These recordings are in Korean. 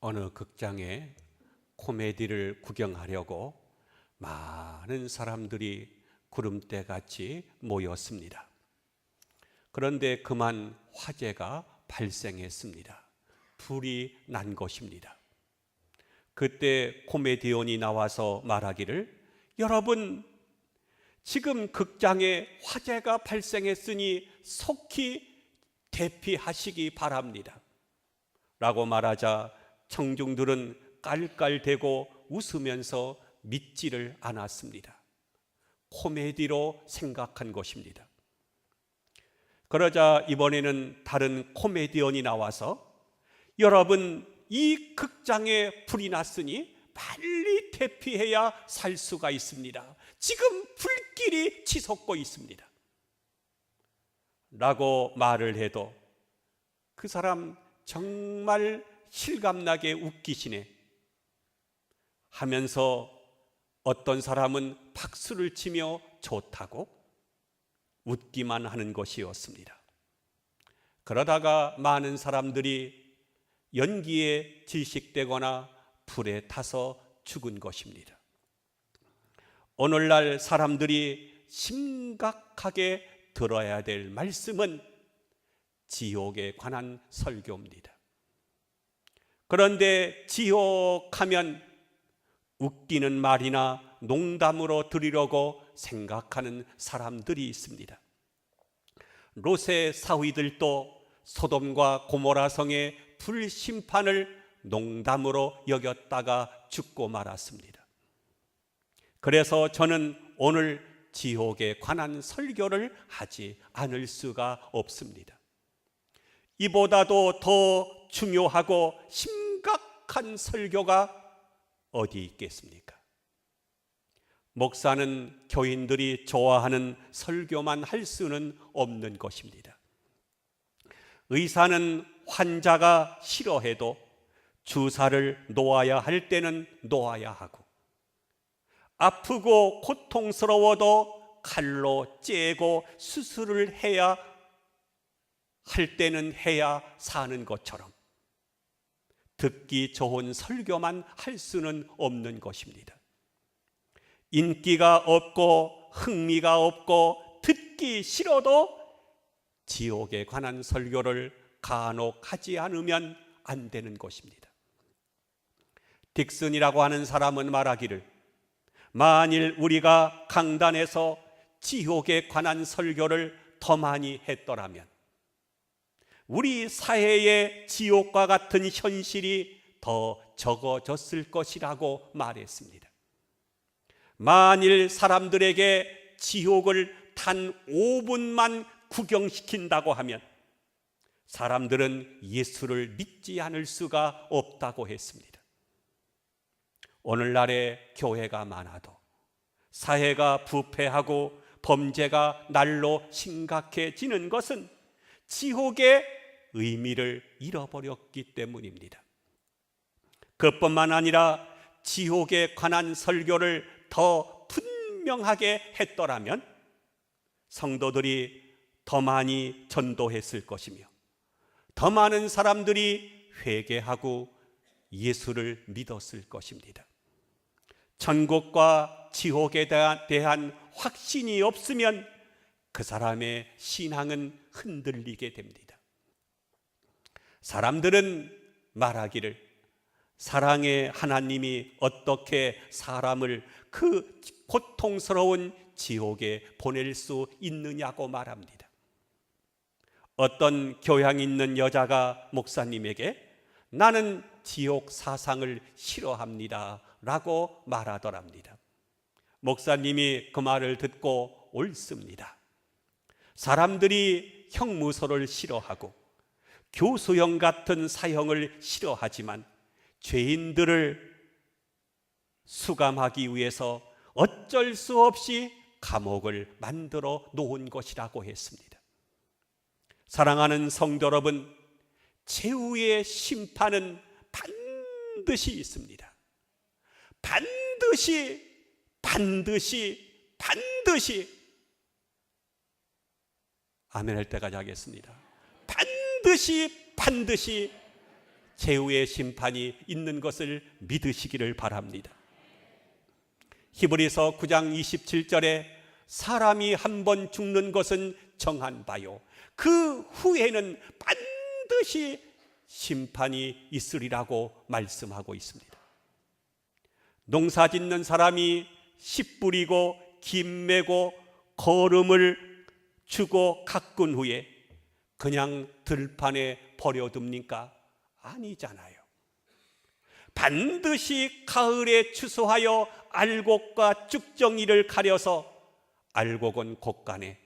어느 극장에 코미디를 구경하려고 많은 사람들이 구름대 같이 모였습니다. 그런데 그만 화재가 발생했습니다. 불이 난 것입니다. 그때 코미디언이 나와서 말하기를 여러분 지금 극장에 화재가 발생했으니 속히 대피하시기 바랍니다. 라고 말하자 청중들은 깔깔대고 웃으면서 믿지를 않았습니다. 코미디로 생각한 것입니다. 그러자 이번에는 다른 코미디언이 나와서 여러분 이 극장에 불이 났으니 빨리 대피해야 살 수가 있습니다. 지금 불길이 치솟고 있습니다. 라고 말을 해도 그 사람 정말 실감나게 웃기시네. 하면서 어떤 사람은 박수를 치며 좋다고 웃기만 하는 것이었습니다. 그러다가 많은 사람들이 연기에 질식되거나 불에 타서 죽은 것입니다. 오늘날 사람들이 심각하게 들어야 될 말씀은 지옥에 관한 설교입니다. 그런데 지옥하면 웃기는 말이나 농담으로 드리려고 생각하는 사람들이 있습니다. 롯의 사위들도 소돔과 고모라 성의 불심판을 농담으로 여겼다가 죽고 말았습니다. 그래서 저는 오늘 지옥에 관한 설교를 하지 않을 수가 없습니다. 이보다도 더 중요하고 심각한 설교가 어디 있겠습니까? 목사는 교인들이 좋아하는 설교만 할 수는 없는 것입니다. 의사는 환자가 싫어해도 주사를 놓아야 할 때는 놓아야 하고 아프고 고통스러워도 칼로 째고 수술을 해야 할 때는 해야 사는 것처럼 듣기 좋은 설교만 할 수는 없는 것입니다. 인기가 없고 흥미가 없고 듣기 싫어도 지옥에 관한 설교를 간혹 하지 않으면 안 되는 것입니다. 딕슨이라고 하는 사람은 말하기를 만일 우리가 강단에서 지옥에 관한 설교를 더 많이 했더라면 우리 사회의 지옥과 같은 현실이 더 적어졌을 것이라고 말했습니다. 만일 사람들에게 지옥을 단 5분만 구경시킨다고 하면 사람들은 예수를 믿지 않을 수가 없다고 했습니다. 오늘날의 교회가 많아도 사회가 부패하고 범죄가 날로 심각해지는 것은 지옥의 의미를 잃어버렸기 때문입니다. 그뿐만 아니라 지옥에 관한 설교를 더 분명하게 했더라면 성도들이 더 많이 전도했을 것이며 더 많은 사람들이 회개하고 예수를 믿었을 것입니다. 천국과 지옥에 대한 확신이 없으면 그 사람의 신앙은 흔들리게 됩니다. 사람들은 말하기를 사랑의 하나님이 어떻게 사람을 그 고통스러운 지옥에 보낼 수 있느냐고 말합니다. 어떤 교양 있는 여자가 목사님에게 나는 지옥 사상을 싫어합니다. 라고 말하더랍니다. 목사님이 그 말을 듣고 옳습니다. 사람들이 형무소를 싫어하고 교수형 같은 사형을 싫어하지만 죄인들을 수감하기 위해서 어쩔 수 없이 감옥을 만들어 놓은 것이라고 했습니다. 사랑하는 성도 여러분, 최후의 심판은 반드시 있습니다. 반드시, 반드시, 반드시 아멘 할 때까지 하겠습니다. 반드시, 반드시 최후의 심판이 있는 것을 믿으시기를 바랍니다. 히브리서 9장 27절에 사람이 한 번 죽는 것은 정한 바요. 그 후에는 반드시 심판이 있으리라고 말씀하고 있습니다. 농사 짓는 사람이 씨 뿌리고 김 메고 거름을 주고 가꾼 후에 그냥 들판에 버려둡니까? 아니잖아요. 반드시 가을에 추수하여 알곡과 쭉정이를 가려서 알곡은 곡간에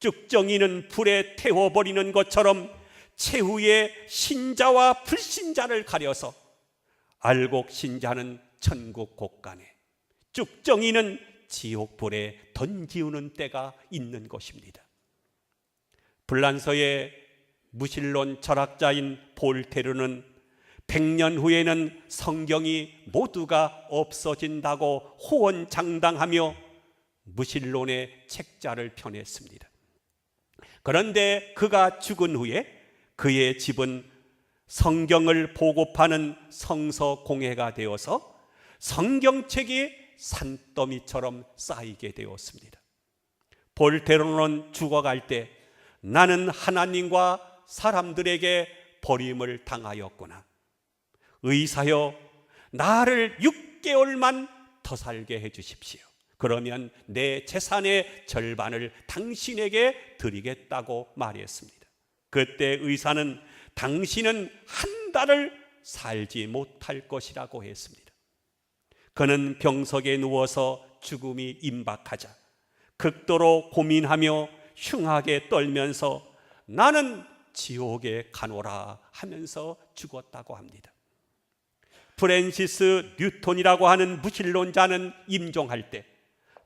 쭉정이는 불에 태워버리는 것처럼 최후의 신자와 불신자를 가려서 알곡 신자는 천국 곡간에 쭉정이는 지옥불에 던지우는 때가 있는 것입니다. 불란서의 무신론 철학자인 볼테르는 100년 후에는 성경이 모두가 없어진다고 호언장담하며 무신론의 책자를 펴냈습니다. 그런데 그가 죽은 후에 그의 집은 성경을 보고파는 성서 공회가 되어서 성경책이 산더미처럼 쌓이게 되었습니다. 볼테르는 죽어갈 때 나는 하나님과 사람들에게 버림을 당하였구나. 의사여, 나를 6개월만 더 살게 해 주십시오. 그러면 내 재산의 절반을 당신에게 드리겠다고 말했습니다. 그때 의사는 당신은 한 달을 살지 못할 것이라고 했습니다. 그는 병석에 누워서 죽음이 임박하자 극도로 고민하며 흉하게 떨면서 나는 지옥에 가노라 하면서 죽었다고 합니다. 프랜시스 뉴턴이라고 하는 무신론자는 임종할 때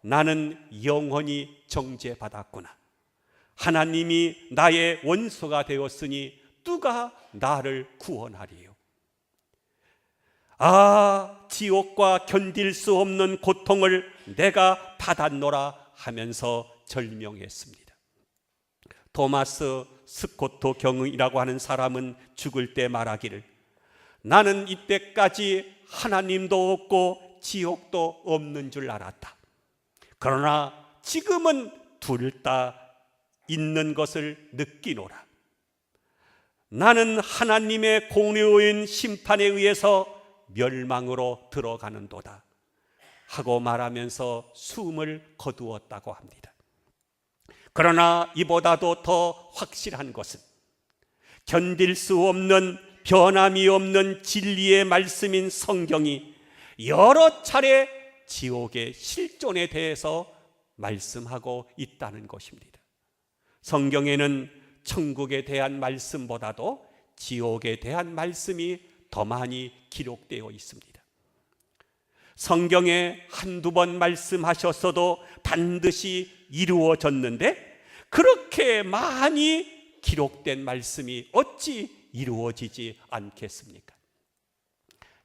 나는 영원히 정죄받았구나. 하나님이 나의 원수가 되었으니 누가 나를 구원하리요. 아, 지옥과 견딜 수 없는 고통을 내가 받았노라 하면서 절명했습니다. 토마스 스코토 경이라고 하는 사람은 죽을 때 말하기를 나는 이때까지 하나님도 없고 지옥도 없는 줄 알았다. 그러나 지금은 둘 다 있는 것을 느끼노라. 나는 하나님의 공의인 심판에 의해서 멸망으로 들어가는도다. 하고 말하면서 숨을 거두었다고 합니다. 그러나 이보다도 더 확실한 것은 견딜 수 없는 변함이 없는 진리의 말씀인 성경이 여러 차례 지옥의 실존에 대해서 말씀하고 있다는 것입니다. 성경에는 천국에 대한 말씀보다도 지옥에 대한 말씀이 더 많이 기록되어 있습니다. 성경에 한두 번 말씀하셨어도 반드시 이루어졌는데 그렇게 많이 기록된 말씀이 어찌 이루어지지 않겠습니까?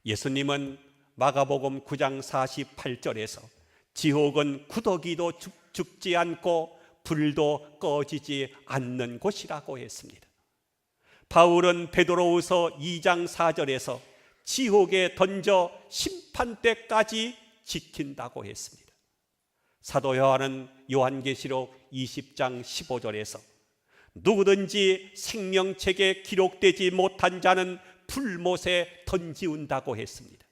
예수님은 마가복음 9장 48절에서 지옥은 구더기도 죽지 않고 불도 꺼지지 않는 곳이라고 했습니다. 바울은 베드로후서 2장 4절에서 지옥에 던져 심판 때까지 지킨다고 했습니다. 사도 요한은 요한계시록 20장 15절에서 누구든지 생명책에 기록되지 못한 자는 불못에 던지운다고 했습니다.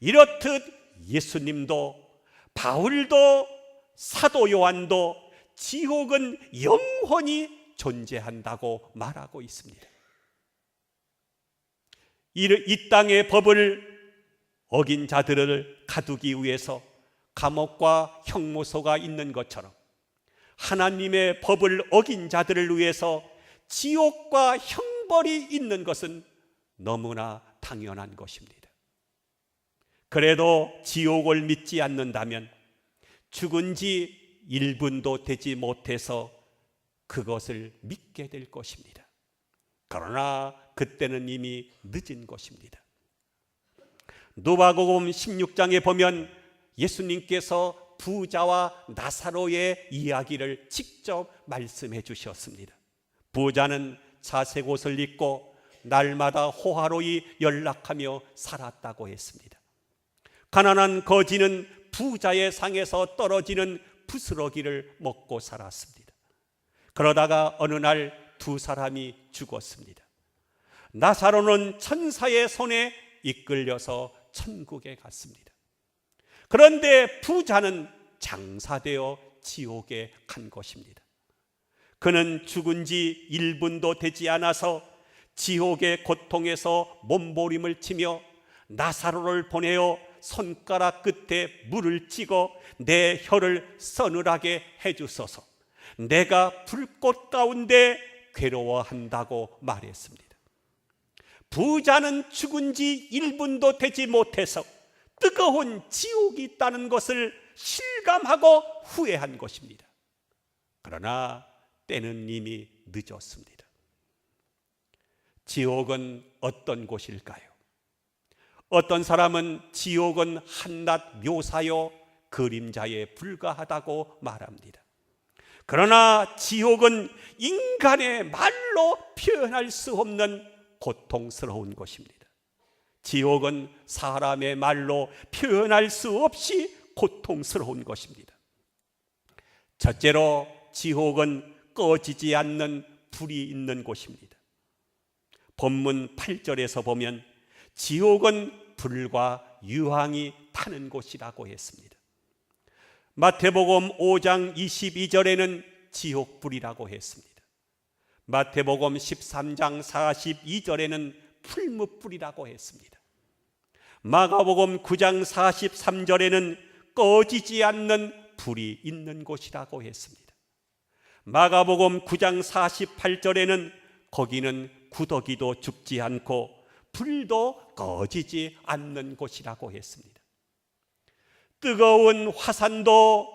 이렇듯 예수님도 바울도 사도 요한도 지옥은 영원히 존재한다고 말하고 있습니다. 이 땅의 법을 어긴 자들을 가두기 위해서 감옥과 형무소가 있는 것처럼 하나님의 법을 어긴 자들을 위해서 지옥과 형벌이 있는 것은 너무나 당연한 것입니다. 그래도 지옥을 믿지 않는다면 죽은 지 1분도 되지 못해서 그것을 믿게 될 것입니다. 그러나 그때는 이미 늦은 것입니다. 누가복음 16장에 보면 예수님께서 부자와 나사로의 이야기를 직접 말씀해 주셨습니다. 부자는 자색 옷을 입고 날마다 호화로이 연락하며 살았다고 했습니다. 가난한 거지는 부자의 상에서 떨어지는 부스러기를 먹고 살았습니다. 그러다가 어느 날 두 사람이 죽었습니다. 나사로는 천사의 손에 이끌려서 천국에 갔습니다. 그런데 부자는 장사되어 지옥에 간 것입니다. 그는 죽은 지 1분도 되지 않아서 지옥의 고통에서 몸부림을 치며 나사로를 보내어 손가락 끝에 물을 찍어 내 혀를 서늘하게 해주소서. 내가 불꽃 가운데 괴로워한다고 말했습니다. 부자는 죽은 지 1분도 되지 못해서 뜨거운 지옥이 있다는 것을 실감하고 후회한 것입니다. 그러나 때는 이미 늦었습니다. 지옥은 어떤 곳일까요? 어떤 사람은 지옥은 한낱 묘사요 그림자에 불과하다고 말합니다. 그러나 지옥은 인간의 말로 표현할 수 없는 고통스러운 곳입니다. 지옥은 사람의 말로 표현할 수 없이 고통스러운 것입니다. 첫째로 지옥은 꺼지지 않는 불이 있는 곳입니다. 본문 8절에서 보면 지옥은 불과 유황이 타는 곳이라고 했습니다. 마태복음 5장 22절에는 지옥 불이라고 했습니다. 마태복음 13장 42절에는 풀무불이라고 했습니다. 마가복음 9장 43절에는 꺼지지 않는 불이 있는 곳이라고 했습니다. 마가복음 9장 48절에는 거기는 구더기도 죽지 않고 불도 꺼지지 않는 곳이라고 했습니다. 뜨거운 화산도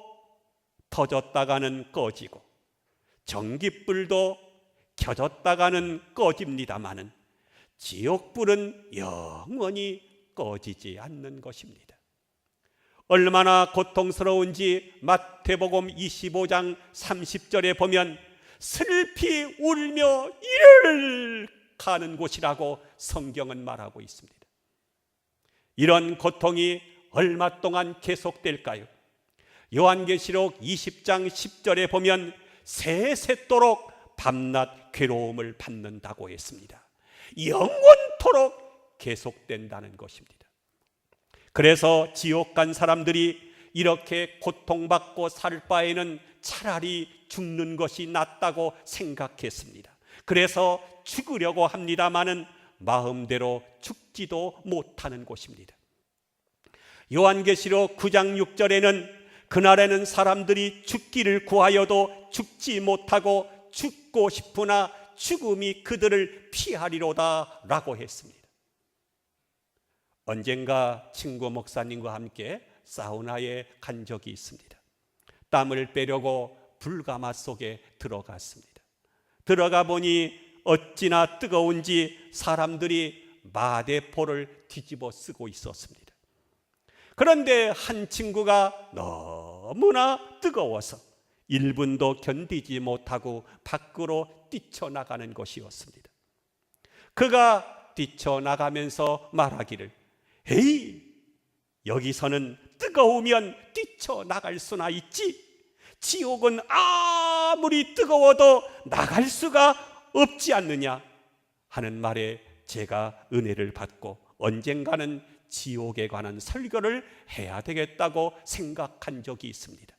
터졌다가는 꺼지고 전기불도 켜졌다가는 꺼집니다마는 지옥불은 영원히 꺼지지 않는 것입니다. 얼마나 고통스러운지 마태복음 25장 30절에 보면 슬피 울며 이를 가는 곳이라고 성경은 말하고 있습니다. 이런 고통이 얼마 동안 계속될까요? 요한계시록 20장 10절에 보면 세세도록 밤낮 괴로움을 받는다고 했습니다. 영원토록 계속된다는 것입니다. 그래서 지옥 간 사람들이 이렇게 고통받고 살 바에는 차라리 죽는 것이 낫다고 생각했습니다. 그래서 죽으려고 합니다마는 마음대로 죽지도 못하는 곳입니다. 요한계시록 9장 6절에는 그날에는 사람들이 죽기를 구하여도 죽지 못하고 죽고 싶으나 죽음이 그들을 피하리로다 라고 했습니다. 언젠가 친구 목사님과 함께 사우나에 간 적이 있습니다. 땀을 빼려고 불가마 속에 들어갔습니다. 들어가 보니 어찌나 뜨거운지 사람들이 마대포를 뒤집어 쓰고 있었습니다. 그런데 한 친구가 너무나 뜨거워서 1분도 견디지 못하고 밖으로 뛰쳐나가는 것이었습니다. 그가 뛰쳐나가면서 말하기를 에이 여기서는 뜨거우면 뛰쳐나갈 수나 있지 지옥은 아무리 뜨거워도 나갈 수가 없지 않느냐 하는 말에 제가 은혜를 받고 언젠가는 지옥에 관한 설교를 해야 되겠다고 생각한 적이 있습니다.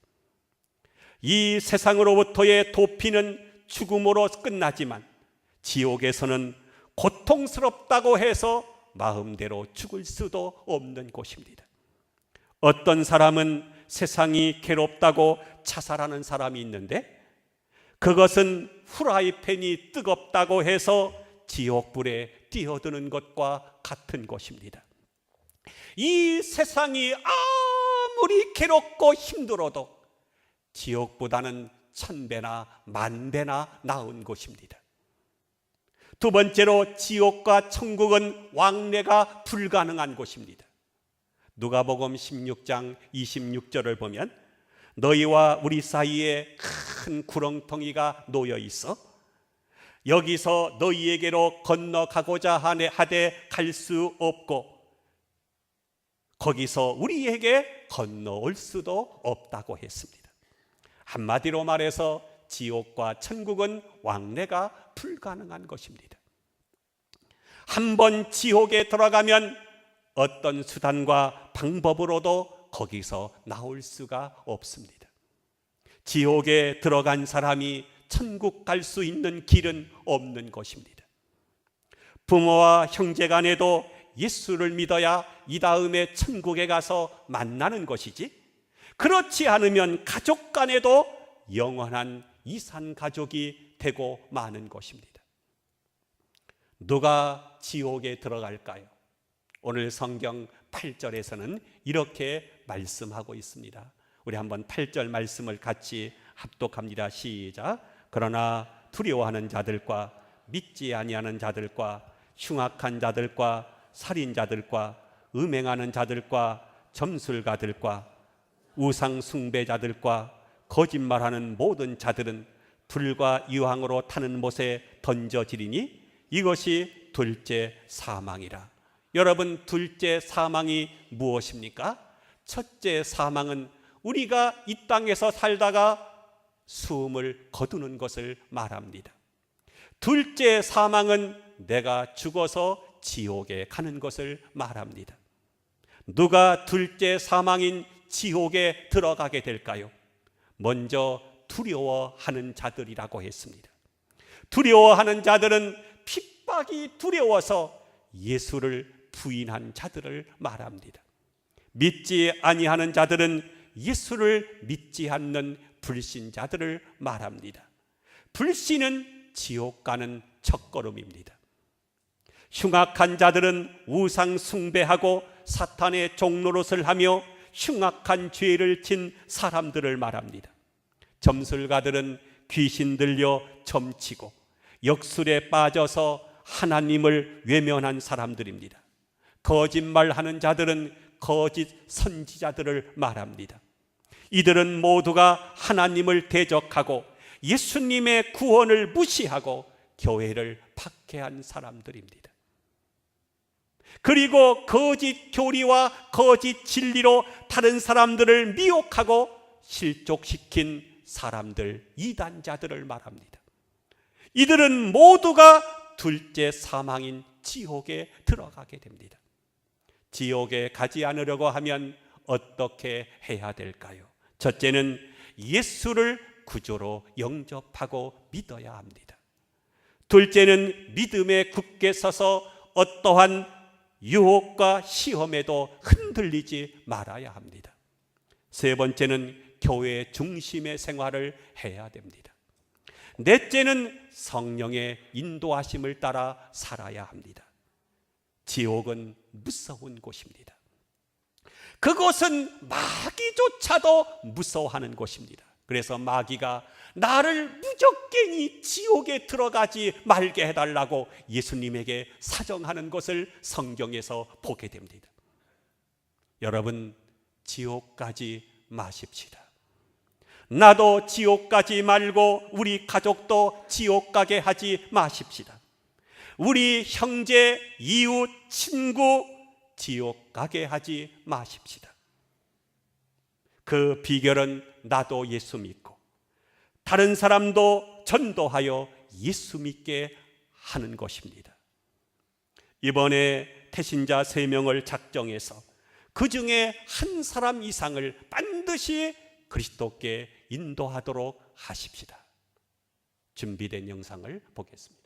이 세상으로부터의 도피는 죽음으로 끝나지만 지옥에서는 고통스럽다고 해서 마음대로 죽을 수도 없는 곳입니다. 어떤 사람은 세상이 괴롭다고 자살하는 사람이 있는데 그것은 후라이팬이 뜨겁다고 해서 지옥불에 뛰어드는 것과 같은 것입니다. 이 세상이 아무리 괴롭고 힘들어도 지옥보다는 천 배나 만 배나 나은 곳입니다. 두 번째로 지옥과 천국은 왕래가 불가능한 곳입니다. 누가복음 16장 26절을 보면 너희와 우리 사이에 큰 구렁텅이가 놓여 있어 여기서 너희에게로 건너가고자 하되 갈 수 없고 거기서 우리에게 건너올 수도 없다고 했습니다. 한마디로 말해서 지옥과 천국은 왕래가 불가능한 것입니다. 한 번 지옥에 들어가면 어떤 수단과 방법으로도 거기서 나올 수가 없습니다. 지옥에 들어간 사람이 천국 갈 수 있는 길은 없는 것입니다. 부모와 형제 간에도 예수를 믿어야 이 다음에 천국에 가서 만나는 것이지. 그렇지 않으면 가족 간에도 영원한 이산 가족이 되고 마는 것입니다. 누가 지옥에 들어갈까요? 오늘 성경 8절에서는 이렇게 말씀하고 있습니다. 우리 한번 8절 말씀을 같이 합독합니다. 시작. 그러나 두려워하는 자들과 믿지 아니하는 자들과 흉악한 자들과 살인자들과 음행하는 자들과 점술가들과 우상 숭배자들과 거짓말하는 모든 자들은 불과 유황으로 타는 못에 던져지리니 이것이 둘째 사망이라. 여러분 둘째 사망이 무엇입니까? 첫째 사망은 우리가 이 땅에서 살다가 숨을 거두는 것을 말합니다. 둘째 사망은 내가 죽어서 지옥에 가는 것을 말합니다. 누가 둘째 사망인 지옥에 들어가게 될까요? 먼저 두려워하는 자들이라고 했습니다. 두려워하는 자들은 핍박이 두려워서 예수를 부인한 자들을 말합니다. 믿지 아니하는 자들은 예수를 믿지 않는 불신자들을 말합니다. 불신은 지옥 가는 첫걸음입니다. 흉악한 자들은 우상 숭배하고 사탄의 종노릇을 하며 흉악한 죄를 진 사람들을 말합니다. 점술가들은 귀신 들려 점치고 역술에 빠져서 하나님을 외면한 사람들입니다. 거짓말하는 자들은 거짓 선지자들을 말합니다. 이들은 모두가 하나님을 대적하고 예수님의 구원을 무시하고 교회를 박해한 사람들입니다. 그리고 거짓 교리와 거짓 진리로 다른 사람들을 미혹하고 실족시킨 사람들, 이단자들을 말합니다. 이들은 모두가 둘째 사망인 지옥에 들어가게 됩니다. 지옥에 가지 않으려고 하면 어떻게 해야 될까요? 첫째는 예수를 구조로 영접하고 믿어야 합니다. 둘째는 믿음에 굳게 서서 어떠한 유혹과 시험에도 흔들리지 말아야 합니다. 세 번째는 교회 중심의 생활을 해야 됩니다. 넷째는 성령의 인도하심을 따라 살아야 합니다. 지옥은 무서운 곳입니다. 그곳은 마귀조차도 무서워하는 곳입니다. 그래서 마귀가 나를 무적갱이 지옥에 들어가지 말게 해달라고 예수님에게 사정하는 것을 성경에서 보게 됩니다. 여러분, 지옥 가지 마십시다. 나도 지옥 가지 말고 우리 가족도 지옥 가게 하지 마십시다. 우리 형제, 이웃, 친구 지옥 가게 하지 마십시다. 그 비결은 나도 예수 믿고 다른 사람도 전도하여 예수 믿게 하는 것입니다. 이번에 태신자 세 명을 작정해서 그 중에 한 사람 이상을 반드시 그리스도께 인도하도록 하십시다. 준비된 영상을 보겠습니다.